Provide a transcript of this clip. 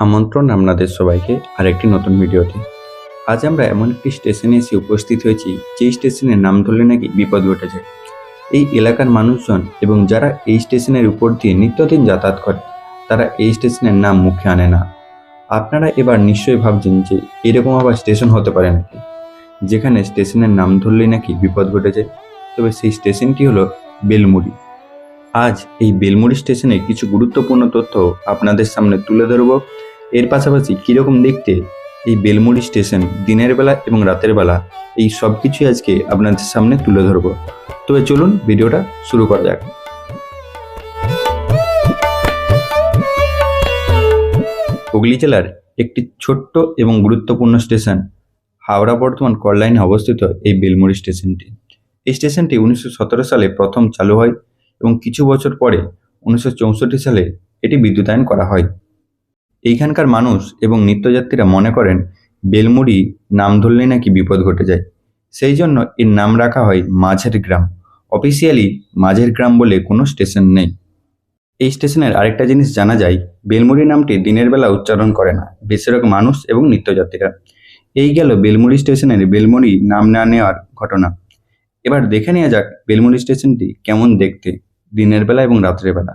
আমন্ত্রণ আপনাদের সবাইকে আরেকটি নতুন ভিডিওতে। আজ আমরা এমন একটি স্টেশনে এসে উপস্থিত হয়েছি, যেই স্টেশনের নাম ধরলে নাকি বিপদ ঘটেছে এই এলাকার মানুষজন এবং যারা এই স্টেশনের উপর দিয়ে নিত্যদিন যাতায়াত করে, তারা এই স্টেশনের নাম মুখে আনে না। আপনারা এবার নিশ্চয়ই ভাবছেন যে এরকম আবার স্টেশন হতে পারে নাকি? যেখানে স্টেশনের নাম ধরলেই নাকি বিপদ ঘটেছে তবে সেই স্টেশনটি হলো বেলমুড়ি। আজ এই বেলমুড়ি স্টেশনে কিছু গুরুত্বপূর্ণ তথ্য আপনাদের সামনে তুলে ধরব। এর পাশাপাশি কীরকম দেখতে এই বেলমুড়ি স্টেশন দিনের বেলা এবং রাতের বেলা, এই সব কিছুই আজকে আপনাদের সামনে তুলে ধরব। তবে চলুন ভিডিওটা শুরু করা যাক। হুগলি জেলার একটি ছোট্ট এবং গুরুত্বপূর্ণ স্টেশন, হাওড়া বর্ধমান কল্যাণে অবস্থিত এই বেলমুড়ি স্টেশনটি। এই স্টেশনটি উনিশশো সতেরো সালে প্রথম চালু হয় এবং কিছু বছর পরে উনিশশো চৌষট্টি সালে এটি বিদ্যুতায়ন করা হয়। এইখানকার মানুষ এবং নিত্যযাত্রীরা মনে করেন বেলমুড়ি নাম ধরলেই নাকি বিপদ ঘটে যায়। সেই জন্য এর নাম রাখা হয় মাঝের গ্রাম। অফিসিয়ালি মাঝের গ্রাম বলে কোনো স্টেশন নেই। এই স্টেশনের আরেকটা জিনিস জানা যায়, বেলমুড়ি নামটি দিনের বেলা উচ্চারণ করে না, বেশিরভাগ মানুষ এবং নিত্যযাত্রীরা। এই গেল বেলমুড়ি স্টেশনের বেলমুড়ি নাম না নেওয়ার ঘটনা। এবার দেখে নেওয়া যাক বেলমুড়ি স্টেশনটি কেমন দেখতে, দিনের বেলা এবং রাত্রের বেলা।